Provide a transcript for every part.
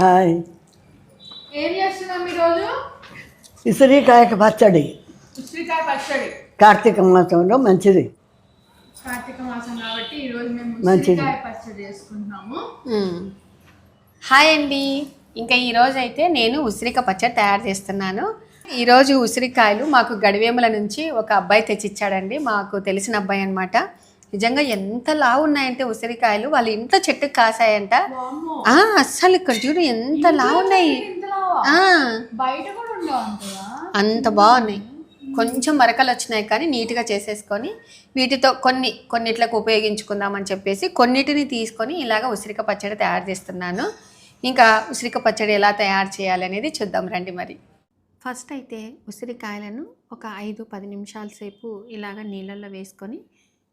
Hi. ఏం చేస్తున్నాం ఈరోజు? పచ్చడి. ఉసిరికాయ పచ్చడి. కార్తీక మాసంలో మంచిది. కార్తీక మాసం కాబట్టి ఈరోజు మేము. ఉసిరికాయ పచ్చడి చేసుకుంటున్నాము. హాయ్ అండి. ఇంకా ఈరోజు అయితే నేను ఉసిరిక పచ్చడి తయారు చేస్తున్నాను. ఈరోజు ఉసిరికాయలు మాకు గడివేముల నుంచి ఒక అబ్బాయి తెచ్చిచ్చాడండి. మాకు తెలిసిన అబ్బాయి అనమాట నిజంగా ఎంత లావు ఉన్నాయంటే ఉసిరికాయలు వాళ్ళ ఇంట్లో చెట్టుకు కాసాయంట. అస్సలు ఇక్కడ చూడు ఎంత లావు ఉన్నాయి. అంత బాగున్నాయి. కొంచెం మరకలు వచ్చినాయి కానీ నీట్గా చేసేసుకొని వీటితో కొన్ని కొన్నిట్లకు ఉపయోగించుకుందామని చెప్పేసి కొన్నిటిని తీసుకొని ఇలాగ ఉసిరిక పచ్చడి తయారు చేస్తున్నాను. ఇంకా ఉసిరిక పచ్చడి ఎలా తయారు చేయాలి అనేది చూద్దాం రండి మరి. ఫస్ట్ అయితే ఉసిరికాయలను ఒక ఐదు పది నిమిషాల సేపు ఇలాగ నీళ్ళల్లో వేసుకొని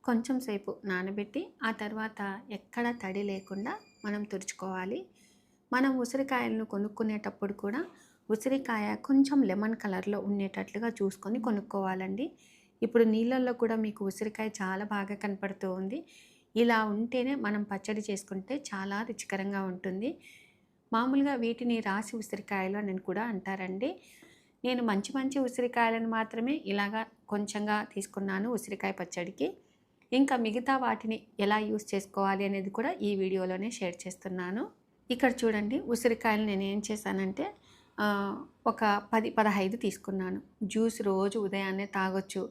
కొంచెం సేపు నానబెట్టి ఆ తర్వాత ఎక్కడ తడి లేకుండా మనం తుడుచుకోవాలి. మనం ఉసిరికాయలను కొనుక్కునేటప్పుడు కూడా ఉసిరికాయ కొంచెం లెమన్ కలర్లో ఉండేటట్లుగా చూసుకొని కొనుక్కోవాలండి. ఇప్పుడు నీళ్ళల్లో కూడా మీకు ఉసిరికాయ చాలా బాగా కనపడుతూ ఉంది. ఇలా ఉంటేనే మనం పచ్చడి చేసుకుంటే చాలా రుచికరంగా ఉంటుంది. మామూలుగా వీటిని రాసి ఉసిరికాయలు అని కూడా అంటారండి. నేను మంచి మంచి ఉసిరికాయలను మాత్రమే ఇలాగా కొంచెంగా తీసుకున్నాను ఉసిరికాయ పచ్చడికి. ఇంకా మిగతా వాటిని ఎలా యూస్ చేసుకోవాలి అనేది కూడా ఈ వీడియోలోనే షేర్ చేస్తున్నాను. ఇక్కడ చూడండి ఉసిరికాయలు నేను ఏం చేశానంటే ఒక పది పదహైదు తీసుకున్నాను. జ్యూస్ రోజు ఉదయాన్నే తాగొచ్చు.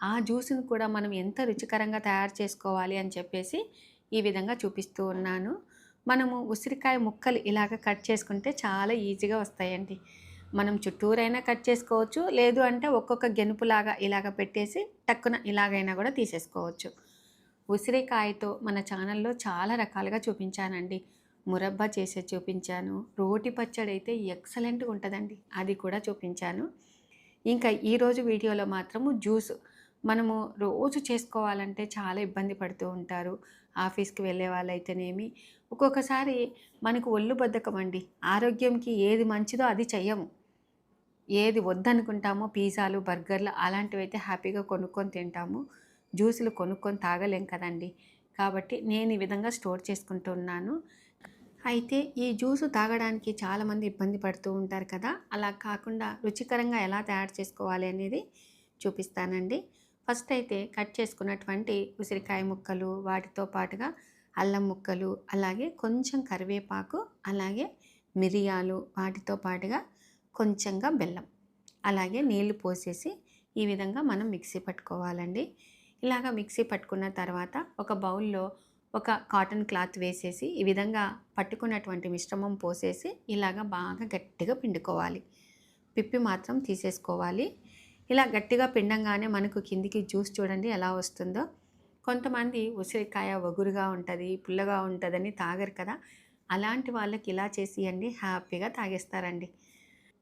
ఆ జ్యూస్ని కూడా మనం ఎంత రుచికరంగా తయారు చేసుకోవాలి అని చెప్పేసి ఈ విధంగా చూపిస్తూ ఉన్నాను. మనము ఉసిరికాయ ముక్కలు ఇలాగ కట్ చేసుకుంటే చాలా ఈజీగా వస్తాయండి. మనం చుట్టూరైనా కట్ చేసుకోవచ్చు. లేదు అంటే ఒక్కొక్క గెనుపులాగా ఇలాగ పెట్టేసి టక్కున ఇలాగైనా కూడా తీసేసుకోవచ్చు. ఉసిరికాయతో మన ఛానల్లో చాలా రకాలుగా చూపించానండి. మురబ్బా చేసే చూపించాను. రోటి పచ్చడి అయితే ఎక్సలెంట్గా ఉంటుందండి. అది కూడా చూపించాను. ఇంకా ఈరోజు వీడియోలో మాత్రము జ్యూస్. మనము రోజు చేసుకోవాలంటే చాలా ఇబ్బంది పడుతూ ఉంటారు. ఆఫీస్కి వెళ్ళే వాళ్ళైతేనేమి. ఒక్కొక్కసారి మనకు ఒళ్ళు బద్ధకం అండి ఆరోగ్యంకి ఏది మంచిదో అది చెయ్యము. ఏది వద్దనుకుంటామో పిజ్జాలు బర్గర్లు అలాంటివి అయితే హ్యాపీగా కొనుక్కొని తింటాము. జ్యూసులు కొనుక్కొని తాగలేం కదండి. కాబట్టి నేను ఈ విధంగా స్టోర్ చేసుకుంటూ ఉన్నాను అయితే ఈ జ్యూసు తాగడానికి చాలామంది ఇబ్బంది పడుతూ ఉంటారు కదా. అలా కాకుండా రుచికరంగా ఎలా తయారు చేసుకోవాలి అనేది చూపిస్తానండి. ఫస్ట్ అయితే కట్ చేసుకున్నటువంటి ఉసిరికాయ ముక్కలు వాటితో పాటుగా అల్లం ముక్కలు అలాగే కొంచెం కరివేపాకు అలాగే మిరియాలు వాటితో పాటుగా కొంచెంగా బెల్లం అలాగే నీళ్ళు పోసేసి ఈ విధంగా మనం మిక్సీ పట్టుకోవాలండి. ఇలాగ మిక్సీ పట్టుకున్న తర్వాత ఒక బౌల్లో ఒక కాటన్ క్లాత్ వేసేసి ఈ విధంగా పట్టుకున్నటువంటి మిశ్రమం పోసేసి ఇలాగ బాగా గట్టిగా పిండుకోవాలి. పిప్పి మాత్రం తీసేసుకోవాలి. ఇలా గట్టిగా పిండంగానే మనకు కిందికి జ్యూస్ చూడండి ఎలా వస్తుందో. కొంతమంది ఉసిరికాయ ఒగురుగా ఉంటుంది పుల్లగా ఉంటుందని తాగరు కదా. అలాంటి వాళ్ళకి ఇలా చేసి అండి హ్యాపీగా తాగేస్తారండి.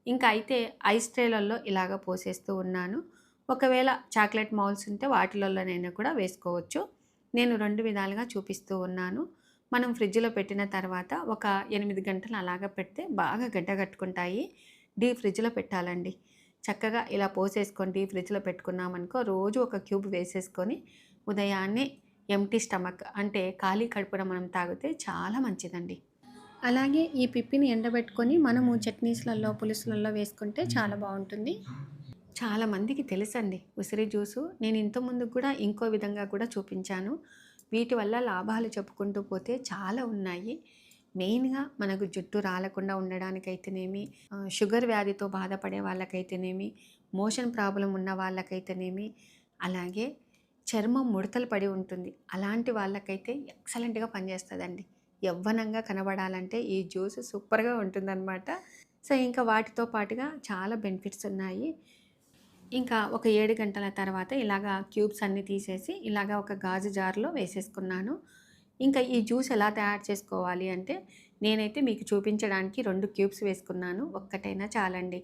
ఇంకా అయితే ఐస్ ట్రేలలో ఇలాగ పోసేస్తూ ఉన్నాను. ఒకవేళ చాక్లెట్ మౌల్స్ ఉంటే వాటిలలోనైనా కూడా వేసుకోవచ్చు. నేను రెండు విధాలుగా చూపిస్తూ ఉన్నాను. మనం ఫ్రిడ్జ్లో పెట్టిన తర్వాత ఒక ఎనిమిది గంటలు అలాగ పెడితే బాగా గడ్డ కట్టుకుంటాయి. డీ ఫ్రిడ్జ్లో పెట్టాలండి. చక్కగా ఇలా పోసేసుకొని డీ ఫ్రిడ్జ్లో పెట్టుకున్నామనుకో రోజు ఒక క్యూబ్ వేసేసుకొని ఉదయాన్నే ఎంటీ స్టమక్ అంటే ఖాళీ కడుపున మనం తాగితే చాలా మంచిదండి. అలాగే ఈ పిప్పిని ఎండబెట్టుకొని మనము చట్నీస్లలో పులుసులలో వేసుకుంటే చాలా బాగుంటుంది. చాలా మందికి తెలుసండి ఉసిరి జ్యూసు. నేను ఇంతకుముందు కూడా ఇంకో విధంగా కూడా చూపించాను. వీటి వల్ల లాభాలు చెప్పుకుంటూ పోతే చాలా ఉన్నాయి. మెయిన్గా మనకు జుట్టు రాలకుండా ఉండడానికైతేనేమి షుగర్ వ్యాధితో బాధపడే వాళ్ళకైతేనేమి మోషన్ ప్రాబ్లం ఉన్న వాళ్ళకైతేనేమి అలాగే చర్మం ముడతలు పడి ఉంటుంది. అలాంటి వాళ్ళకైతే ఎక్సలెంట్గా పనిచేస్తుందండి. యవ్వనంగా కనబడాలంటే ఈ జ్యూస్ సూపర్గా ఉంటుందన్నమాట. సో ఇంకా వాటితో పాటుగా చాలా బెనిఫిట్స్ ఉన్నాయి. ఇంకా ఒక ఏడు గంటల తర్వాత ఇలాగా క్యూబ్స్ అన్నీ తీసేసి ఇలాగా ఒక గాజు జార్లో వేసేసుకున్నాను. ఇంకా ఈ జ్యూస్ ఎలా తయారు చేసుకోవాలి అంటే నేనైతే మీకు చూపించడానికి రెండు క్యూబ్స్ వేసుకున్నాను. ఒక్కటైనా చాలండి.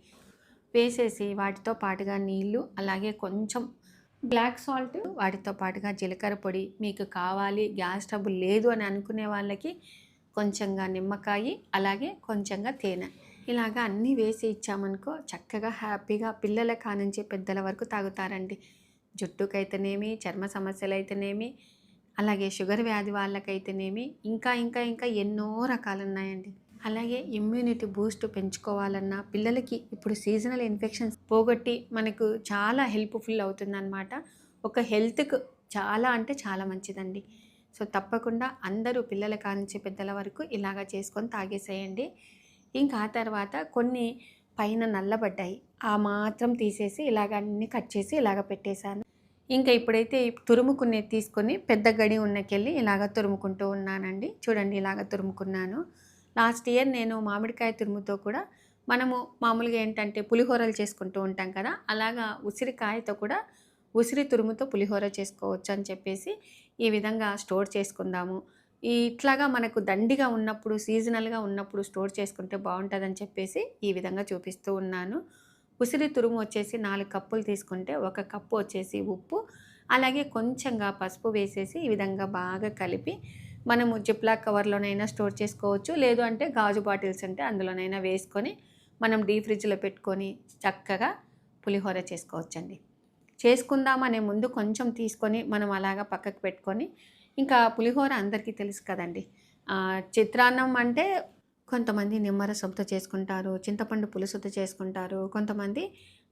వేసేసి వాటితో పాటుగా నీళ్ళు అలాగే కొంచెం బ్లాక్ సాల్ట్ వాటితో పాటుగా జీలకర్ర పొడి మీకు కావాలి గ్యాస్ ట్రబుల్ లేదు అని అనుకునే వాళ్ళకి కొంచెంగా నిమ్మకాయ అలాగే కొంచెంగా తేనె. ఇలాగా అన్నీ వేసి ఇచ్చామనుకో చక్కగా హ్యాపీగా పిల్లల కానుంచి పెద్దల వరకు తాగుతారండి. జుట్టుకైతేనేమి చర్మ సమస్యలు అయితేనేమి అలాగే షుగర్ వ్యాధి వాళ్ళకైతేనేమి ఇంకా ఇంకా ఇంకా ఎన్నో రకాలు ఉన్నాయండి అలాగే ఇమ్యూనిటీ బూస్ట్ పెంచుకోవాలన్నా పిల్లలకి ఇప్పుడు సీజనల్ ఇన్ఫెక్షన్స్ పోగొట్టి మనకు చాలా హెల్ప్ఫుల్ అవుతుందన్నమాట. ఒక హెల్త్కు చాలా అంటే చాలా మంచిదండి. సో తప్పకుండా అందరూ పిల్లల కానించి పెద్దల వరకు ఇలాగ చేసుకొని తాగేసేయండి. ఇంకా ఆ తర్వాత కొన్ని పైన నల్లబడ్డాయి. ఆ మాత్రం తీసేసి ఇలాగ అన్ని కట్ చేసి ఇలాగ పెట్టేశాను. ఇంకా ఇప్పుడైతే తురుముకునే తీసుకొని పెద్ద గడి ఉన్నకెళ్ళి ఇలాగ తురుముకుంటూ ఉన్నానండి. చూడండి ఇలాగ తురుముకున్నాను. లాస్ట్ ఇయర్ నేను మామిడికాయ తురుముతో కూడా మనము మామూలుగా ఏంటంటే పులిహోరలు చేసుకుంటూ ఉంటాం కదా అలాగా ఉసిరికాయతో కూడా ఉసిరి తురుముతో పులిహోర చేసుకోవచ్చు అని చెప్పేసి ఈ విధంగా స్టోర్ చేసుకుందాము. ఇట్లాగా మనకు దండిగా ఉన్నప్పుడు సీజనల్గా ఉన్నప్పుడు స్టోర్ చేసుకుంటే బాగుంటుందని చెప్పేసి ఈ విధంగా చూపిస్తూ ఉన్నాను. ఉసిరి తురుము వచ్చేసి నాలుగు కప్పులు తీసుకుంటే ఒక కప్పు వచ్చేసి ఉప్పు అలాగే కొంచెంగా పసుపు వేసేసి ఈ విధంగా బాగా కలిపి మనము జిప్లా కవర్లోనైనా స్టోర్ చేసుకోవచ్చు. లేదు అంటే గాజు బాటిల్స్ ఉంటే అందులోనైనా వేసుకొని మనం డీ ఫ్రిడ్జ్లో పెట్టుకొని చక్కగా పులిహోర చేసుకోవచ్చండి. చేసుకుందామనే ముందు కొంచెం తీసుకొని మనం అలాగా పక్కకు పెట్టుకొని ఇంకా పులిహోర అందరికీ తెలుసు కదండి. చిత్రాన్నం అంటే కొంతమంది నిమ్మరసంతో చేసుకుంటారు చింతపండు పులుసుతో చేసుకుంటారు కొంతమంది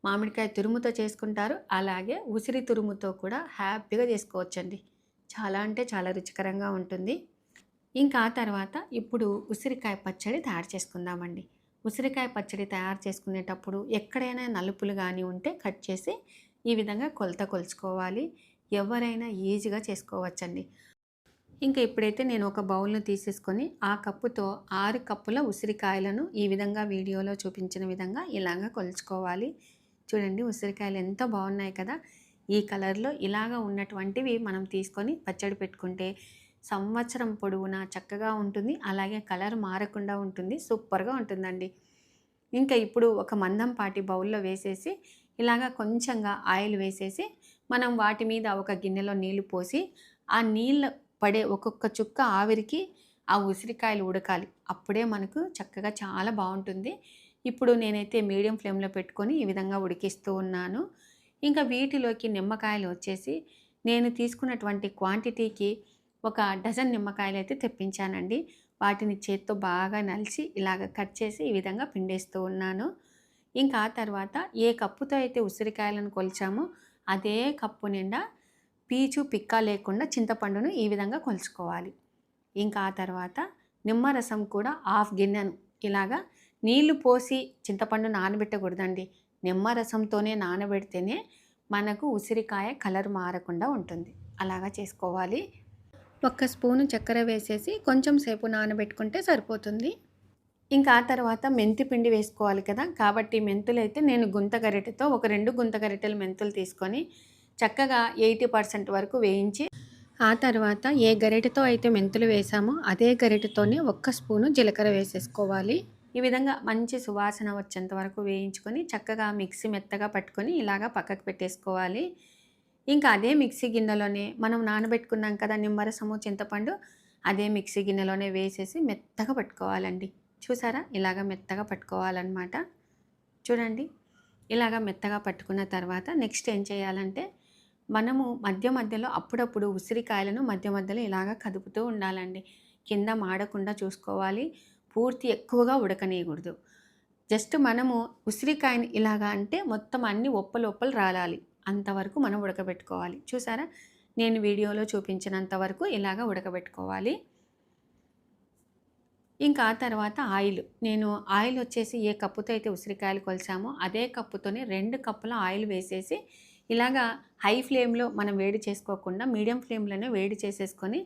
మామిడికాయ తురుముతో చేసుకుంటారు అలాగే ఉసిరి తురుముతో కూడా హ్యాపీగా చేసుకోవచ్చండి. చాలా అంటే చాలా రుచికరంగా ఉంటుంది. ఇంకా తర్వాత ఇప్పుడు ఉసిరికాయ పచ్చడి తయారు చేసుకుందామండి. ఉసిరికాయ పచ్చడి తయారు చేసుకునేటప్పుడు ఎక్కడైనా నలుపులు కానీ ఉంటే కట్ చేసి ఈ విధంగా కొలత కొలుచుకోవాలి. ఎవరైనా ఈజీగా చేసుకోవచ్చండి. ఇంకా ఇప్పుడైతే నేను ఒక బౌల్ను తీసేసుకొని ఆ కప్పుతో ఆరు కప్పుల ఉసిరికాయలను ఈ విధంగా వీడియోలో చూపించిన విధంగా ఇలాగ కొలుచుకోవాలి. చూడండి ఉసిరికాయలు ఎంత బాగున్నాయి కదా! ఈ కలర్లో ఇలాగ ఉన్నటువంటివి మనం తీసుకొని పచ్చడి పెట్టుకుంటే సంవత్సరం పొడవునా చక్కగా ఉంటుంది. అలాగే కలర్ మారకుండా ఉంటుంది. సూపర్గా ఉంటుందండి. ఇంకా ఇప్పుడు ఒక మందం పాటి బౌల్లో వేసేసి ఇలాగా కొంచెంగా ఆయిల్ వేసేసి మనం వాటి మీద ఒక గిన్నెలో నీళ్ళు పోసి ఆ నీళ్ళు పడే ఒక్కొక్క చుక్క ఆవిరికి ఆ ఉసిరికాయలు ఉడకాలి. అప్పుడే మనకు చక్కగా చాలా బాగుంటుంది. ఇప్పుడు నేనైతే మీడియం ఫ్లేమ్లో పెట్టుకొని ఈ విధంగా ఉడికిస్తూ ఉన్నాను. ఇంకా వీటిలోకి నిమ్మకాయలు వచ్చేసి నేను తీసుకున్నటువంటి క్వాంటిటీకి ఒక డజన్ నిమ్మకాయలు అయితే తెప్పించానండి. వాటిని చేత్తో బాగా నలిచి ఇలాగ కట్ చేసి ఈ విధంగా పిండేస్తూ ఉన్నాను. ఇంకా ఆ తర్వాత ఏ కప్పుతో అయితే ఉసిరికాయలను కొలిచామో అదే కప్పు నిండా పీచు పిక్క లేకుండా చింతపండును ఈ విధంగా కొలుచుకోవాలి. ఇంకా ఆ తర్వాత నిమ్మరసం కూడా హాఫ్ గిన్నెను ఇలాగా నీళ్ళు పోసి చింతపండు నానబెట్టకూడదండి. నిమ్మరసంతోనే నానబెడితేనే మనకు ఉసిరికాయ కలర్ మారకుండా ఉంటుంది. అలాగా చేసుకోవాలి. ఒక్క స్పూను చక్కెర వేసేసి కొంచెం సేపు నానబెట్టుకుంటే సరిపోతుంది. ఇంకా ఆ తర్వాత మెంతి పిండి వేసుకోవాలి కదా. కాబట్టి మెంతులు అయితే నేను గుంత గరిటెతో ఒక రెండు గుంత గరిటెలు మెంతులు తీసుకొని చక్కగా ఎయిటీ పర్సెంట్ వరకు వేయించి ఆ తర్వాత ఏ గరిటతో అయితే మెంతులు వేసామో అదే గరిటతోనే ఒక్క స్పూను జీలకర్ర వేసేసుకోవాలి. ఈ విధంగా మంచి సువాసన వచ్చేంత వరకు వేయించుకొని చక్కగా మిక్సీ మెత్తగా పట్టుకొని ఇలాగా పక్కకు పెట్టేసుకోవాలి. ఇంకా అదే మిక్సీ గిన్నెలోనే మనం నానబెట్టుకున్నాం కదా నిమ్మరసము చింతపండు అదే మిక్సీ గిన్నెలోనే వేసేసి మెత్తగా పట్టుకోవాలండి. చూసారా? ఇలాగ మెత్తగా పట్టుకోవాలన్నమాట. చూడండి. ఇలాగ మెత్తగా పట్టుకున్న తర్వాత నెక్స్ట్ ఏం చేయాలంటే మనము మధ్య మధ్యలో అప్పుడప్పుడు ఉసిరికాయలను మధ్య మధ్యలో ఇలాగ కదుపుతూ ఉండాలండి. కింద మాడకుండా చూసుకోవాలి. పూర్తి ఎక్కువగా ఉడకనీయకూడదు. జస్ట్ మనము ఉసిరికాయని ఇలాగా అంటే మొత్తం అన్ని ఒప్పలొప్పలు రాలాలి. అంతవరకు మనం ఉడకబెట్టుకోవాలి. చూసారా? నేను వీడియోలో చూపించినంత వరకు ఇలాగ ఉడకబెట్టుకోవాలి. ఇంకా తర్వాత ఆయిల్. నేను ఆయిల్ వచ్చేసి ఏ కప్పుతో అయితే ఉసిరికాయలు కొలిచామో అదే కప్పుతోనే రెండు కప్పుల ఆయిల్ వేసేసి ఇలాగా హై ఫ్లేమ్లో మనం వేడి చేసుకోకుండా మీడియం ఫ్లేమ్లోనే వేడి చేసేసుకొని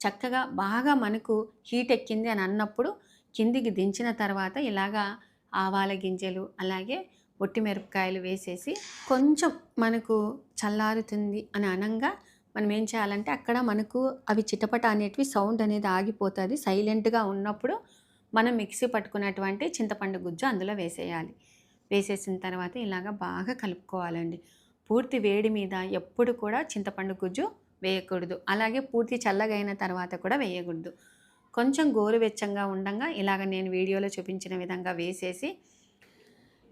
చక్కగా బాగా మనకు హీట్ ఎక్కింది అని అన్నప్పుడు కిందికి దించిన తర్వాత ఇలాగా ఆవాల గింజలు అలాగే ఒట్టి మిరపకాయలు వేసేసి కొంచెం మనకు చల్లారుతుంది అని అనంగా మనం ఏం చేయాలంటే అక్కడ మనకు అవి చిటపట అనేటివి సౌండ్ అనేది ఆగిపోతుంది. సైలెంట్గా ఉన్నప్పుడు మనం మిక్సీ పట్టుకున్నటువంటి చింతపండు గుజ్జు అందులో వేసేయాలి. వేసేసిన తర్వాత ఇలాగ బాగా కలుపుకోవాలండి. పూర్తి వేడి మీద ఎప్పుడు కూడా చింతపండు గుజ్జు వేయకూడదు. అలాగే పూర్తి చల్లగైన తర్వాత కూడా వేయకూడదు. కొంచెం గోరువెచ్చంగా ఉండగా ఇలాగ నేను వీడియోలో చూపించిన విధంగా వేసేసి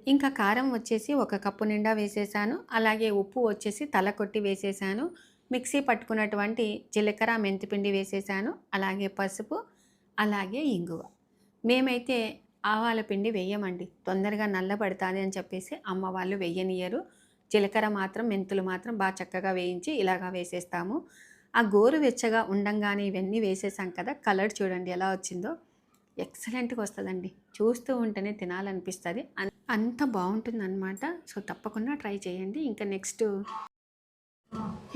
ఇంకా కారం వచ్చేసి ఒక కప్పు నిండా వేసేసాను. అలాగే ఉప్పు వచ్చేసి తల కొట్టి వేసేసాను. మిక్సీ పట్టుకున్నటువంటి జీలకర్ర మెంతిపిండి వేసేసాను. అలాగే పసుపు అలాగే ఇంగువ. మేమైతే ఆవాల పిండి వేయమండి. తొందరగా నల్లబడుతుంది అని చెప్పేసి అమ్మ వాళ్ళు వెయ్యనియరు జీలకర్ర మాత్రం మెంతులు మాత్రం బాగా చక్కగా వేయించి ఇలాగా వేసేస్తాము. ఆ గోరు వెచ్చగా ఉండంగానే ఇవన్నీ వేసేసాం కదా కలర్ చూడండి ఎలా వచ్చిందో. ఎక్సలెంట్గా వస్తుందండి. చూస్తూ ఉంటేనే తినాలనిపిస్తుంది. అంత బాగుంటుంది అనమాట సో తప్పకుండా ట్రై చేయండి. ఇంకా నెక్స్ట్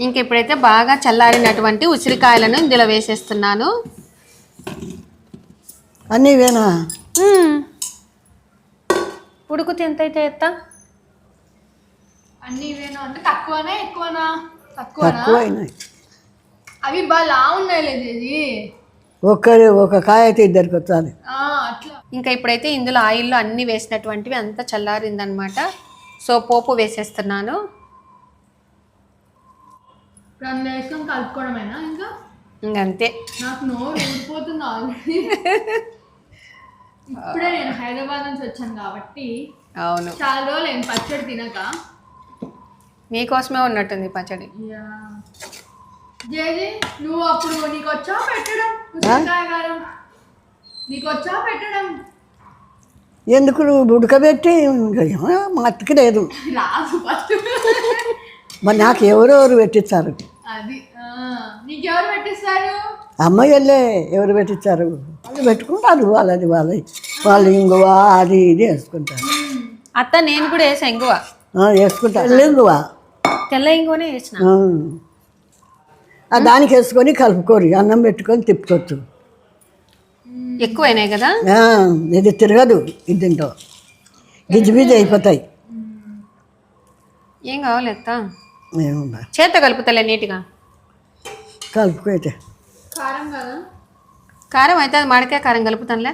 ఇంక ఇప్పుడైతే బాగా చల్లారినటువంటి ఉసిరికాయలను ఇందులో వేసేస్తున్నాను. అన్నీ వేనా ఉడుకుతే ఎంత అయితే ఎత్తా? అన్ని ఇవేనా? అంటే తక్కువనా ఎక్కువనా? తక్కువనా? తక్కువ అవి బాగా ఉన్నాయి లేదు ఒక్కరి ఒక కాయ అయితే ఇద్దరికి వచ్చాలి అట్లా. ఇంకా ఇప్పుడైతే ఇందులో ఆయిల్లో అన్ని వేసినటువంటివి అంతా చల్లారిందనమాట. సో పోపు వేసేస్తున్నాను. రెండు వేసుకొని కలుపుకోవడమేనా ఇంకా? ఇంకంతే. నాకు నోరు ఊడిపోతుంది ఆల్రెడీ. ఇప్పుడే నేను హైదరాబాద్ నుంచి వచ్చాను కాబట్టి అవును. చాలా రోజులు నేను పచ్చడి తినక మీకోసమే ఉన్నట్టుంది పచ్చడి. జేజీ నువ్వు అప్పుడు నీకు వచ్చా పెట్టడం నీకు వచ్చా పెట్టడం? ఎందుకు నువ్వు ఉడకబెట్టి? మా అత్తకి లేదు. రాదు ఫస్ట్. మరి నాకు ఎవరెవరు పెట్టించారు అది ఆ, నీకెవరు పెట్టిస్తారు? అమ్మాయిలే ఎవరు పెట్టించారు వాళ్ళు పెట్టుకుంటారు వాళ్ళది వాళ్ళది. వాళ్ళు ఇంగువ అది ఇది వేసుకుంటారు. అత్త నేను కూడా వేసా ఇంగువ. ఆ, వేసుకుంటారు. ఇంగువ తెల్ల ఇంగువనే వేసిన దానికి వేసుకొని కలుపుకోరు అన్నం పెట్టుకొని తిప్పుకోవచ్చు. ఎక్కువైనాయి కదా? ఆ, ఇది తిరగదు ఇది తింటావు. గిజ్జిబిజ్జి అయిపోతాయి. ఏం కావాలి చేత కలుపుతలే నీట్గా. కలుపుకో అయితే కారం కదా? కారం అయితే అది మాడికాయ కారం కలుపుతానులే.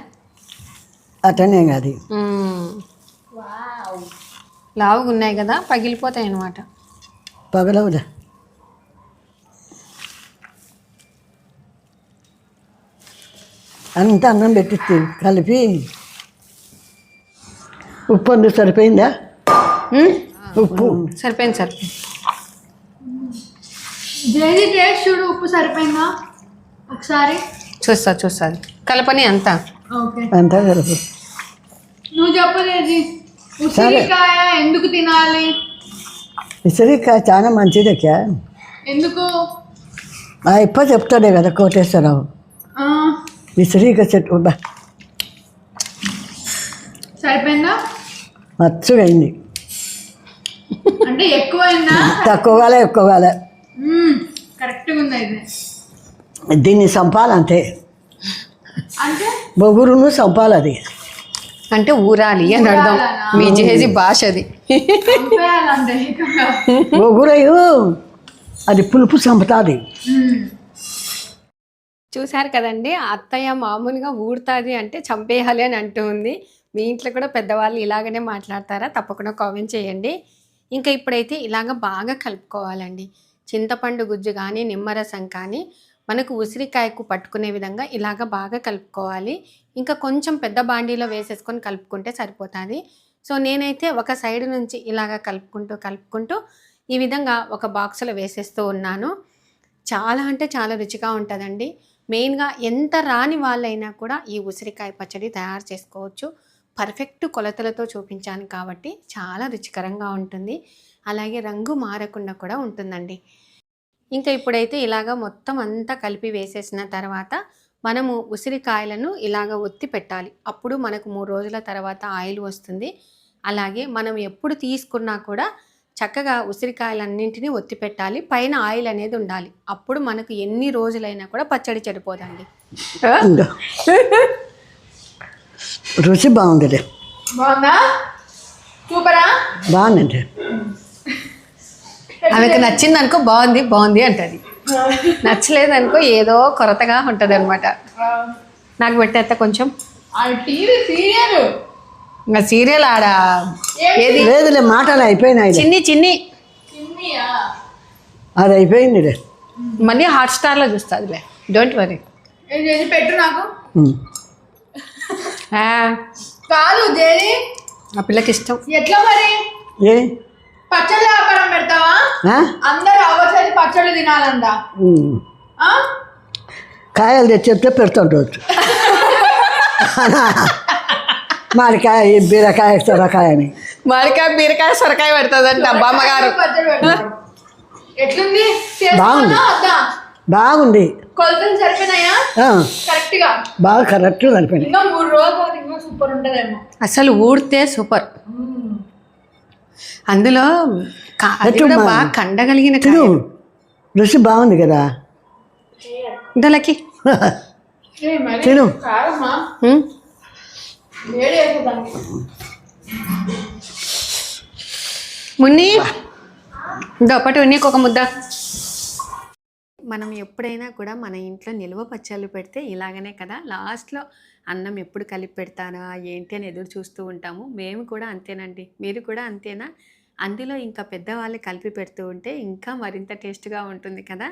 అటనే కాదు. లావుగా ఉన్నాయి కదా పగిలిపోతాయి అన్నమాట. పగలవుదా అంత అన్నం పెట్టిస్తే కలిపి ఉప్పు అందు సరిపోయిందా? ఉప్పు. సరిపోయింది సరిపోయింది టేస్ట్ చూడు ఉప్పు సరిపోయిందా? ఒకసారి. చూస్తా చూస్తా. కలపని అంతా. ఓకే. అంతా కలుపు. నువ్వు చెప్పలేదు. ఉసిరికాయ ఎందుకు తినాలి? విసిరికాయ చాలా మంచిదక్కా ఎందుకు? ఆ ఇప్ప చెప్తాడే కదా కోటేశ్వరరావు. విసిరిక చెట్టు సరిపోయిందా? మచ్చుగా అయింది అంటే ఎక్కువైందా? తక్కువ కాలే ఎక్కువ కాలే మ్మ్, కరెక్ట్గా ఉంది అయితే దీన్ని సంపాలంతే. అంటే? బొగురును అది అంటే ఊరాలి అని అర్థం. మీ చేసి భాష అది అది పులుపు సంపుతుంది. చూశారు కదండి అత్తయ్య మామూలుగా ఊడుతుంది అంటే చంపేయాలి అని అంటూ ఉంది. మీ ఇంట్లో కూడా పెద్దవాళ్ళు ఇలాగనే మాట్లాడతారా? తప్పకుండా కామెంట్ చేయండి. ఇంకా ఇప్పుడైతే ఇలాగ బాగా కలుపుకోవాలండి. చింతపండు గుజ్జు కానీ నిమ్మరసం కానీ మనకు ఉసిరికాయకు పట్టుకునే విధంగా ఇలాగ బాగా కలుపుకోవాలి. ఇంకా కొంచెం పెద్ద బాండీలో వేసేసుకొని కలుపుకుంటే సరిపోతుంది. సో నేనైతే ఒక సైడ్ నుంచి ఇలాగ కలుపుకుంటూ కలుపుకుంటూ ఈ విధంగా ఒక బాక్స్లో వేసేస్తూ ఉన్నాను. చాలా అంటే చాలా రుచిగా ఉంటుందండి. మెయిన్గా ఎంత రాని వాళ్ళైనా కూడా ఈ ఉసిరికాయ పచ్చడి తయారు చేసుకోవచ్చు. పర్ఫెక్ట్ కొలతలతో చూపించాను కాబట్టి చాలా రుచికరంగా ఉంటుంది. అలాగే రంగు మారకుండా కూడా ఉంటుందండి. ఇంకా ఇప్పుడైతే ఇలాగ మొత్తం అంతా కలిపి వేసేసిన తర్వాత మనము ఉసిరికాయలను ఇలాగ ఒత్తి పెట్టాలి. అప్పుడు మనకు మూడు రోజుల తర్వాత ఆయిల్ వస్తుంది. అలాగే మనం ఎప్పుడు తీసుకున్నా కూడా చక్కగా ఉసిరికాయలన్నింటినీ ఒత్తి పెట్టాలి. పైన ఆయిల్ అనేది ఉండాలి. అప్పుడు మనకు ఎన్ని రోజులైనా కూడా పచ్చడి చెడిపోదండి. రుచి బాగుందిలే. బాగుందా? సూపరా? బాగుందండి. ఆమెకు నచ్చింది అనుకో బాగుంది బాగుంది అంటది. నచ్చలేదనుకో ఏదో కొరతగా ఉంటుంది అనమాట నాకు పెట్టేస్తా కొంచెం. అది టీవీ సీరియల్. ఇంకా సీరియల్ ఆడ? ఏది? లేదులే మాటలు అయిపోయినాయి చిన్ని చిన్ని. చిన్నయా? అది అయిపోయిందిలే మళ్ళీ హాట్ స్టార్లో చూస్తుందిలే డోంట్ వరీ పెట్టు నాకు. కాదు ఆ పిల్లకి ఇష్టం. ఎట్లా మరి? ఏ? పచ్చళ్ళ వ్యాపారం పెడతావా? అందరు అవసరం పచ్చళ్ళు తినాలంట. ఆ? కాయలు తెచ్చి చెప్తే పెడుతుండవచ్చు మామిడికాయ బీరకాయ సొరకాయ అని మామిడికాయ బీరకాయ సొరకాయ పెడుతుందంట పెడతారు. ఎట్లుంది? బాగుంది. బాగుంది. కొలతలు సరిపోయినాయా? ఆ, కరెక్ట్గా బాగా కరెక్ట్ సరిపోయింది ఇంకా మూడు రోజులు సూపర్ ఉంటదేమో. అసలు ఊడితే సూపర్. అందులో? బాగా కండగలిగిన రుచి బాగుంది కదా? ఇంతలకి. తిను. మున్ని. దొప్పటి ఉన్నీకి ఒక ముద్ద. మనం ఎప్పుడైనా కూడా మన ఇంట్లో నిల్వ పచ్చళ్ళు పెడితే ఇలాగనే కదా? లాస్ట్లో అన్నం ఎప్పుడు కలిపి పెడతారా? ఏంటి అని ఎదురు చూస్తూ ఉంటాము. మేము కూడా అంతేనండి. మీరు కూడా అంతేనా? అందులో ఇంకా పెద్దవాళ్ళు కలిపి పెడుతూ ఉంటే ఇంకా మరింత టేస్ట్గా ఉంటుంది కదా?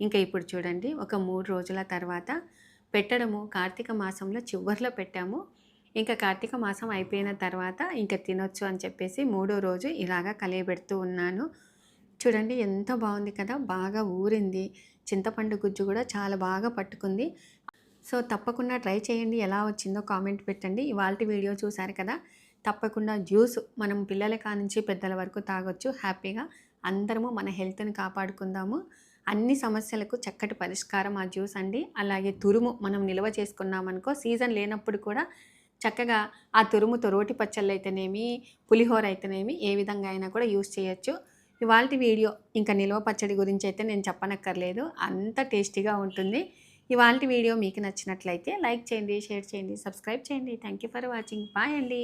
ఇంకా ఇప్పుడు చూడండి ఒక మూడు రోజుల తర్వాత పెట్టడము. కార్తీక మాసంలో చివర్లో పెట్టాము. ఇంకా కార్తీక మాసం అయిపోయిన తర్వాత ఇంకా తినొచ్చు అని చెప్పేసి మూడో రోజు ఇలాగా కలియబెడుతూ ఉన్నాను. చూడండి ఎంత బాగుంది కదా బాగా ఊరింది. చింతపండు గుజ్జు కూడా చాలా బాగా పట్టుకుంది. సో తప్పకుండా ట్రై చేయండి ఎలా వచ్చిందో కామెంట్ పెట్టండి. ఇవాళ వీడియో చూసారు కదా తప్పకుండా జ్యూస్ మనం పిల్లల కానించి పెద్దల వరకు తాగొచ్చు హ్యాపీగా. అందరము మన హెల్త్ని కాపాడుకుందాము. అన్ని సమస్యలకు చక్కటి పరిష్కారం ఆ జ్యూస్ అండి. అలాగే తురుము మనం నిల్వ చేసుకున్నామనుకో సీజన్ లేనప్పుడు కూడా చక్కగా ఆ తురుముతో రోటి పచ్చళ్ళు అయితేనేమి పులిహోర అయితేనేమి ఏ విధంగా అయినా కూడా యూస్ చేయొచ్చు. ఇవాళ వీడియో ఇంకా నిల్వ పచ్చడి గురించి అయితే నేను చెప్పనక్కర్లేదు. అంత టేస్టీగా ఉంటుంది. ఇవాళ వీడియో మీకు నచ్చినట్లయితే లైక్ చేయండి షేర్ చేయండి సబ్స్క్రైబ్ చేయండి. Thank you for watching bye అండి.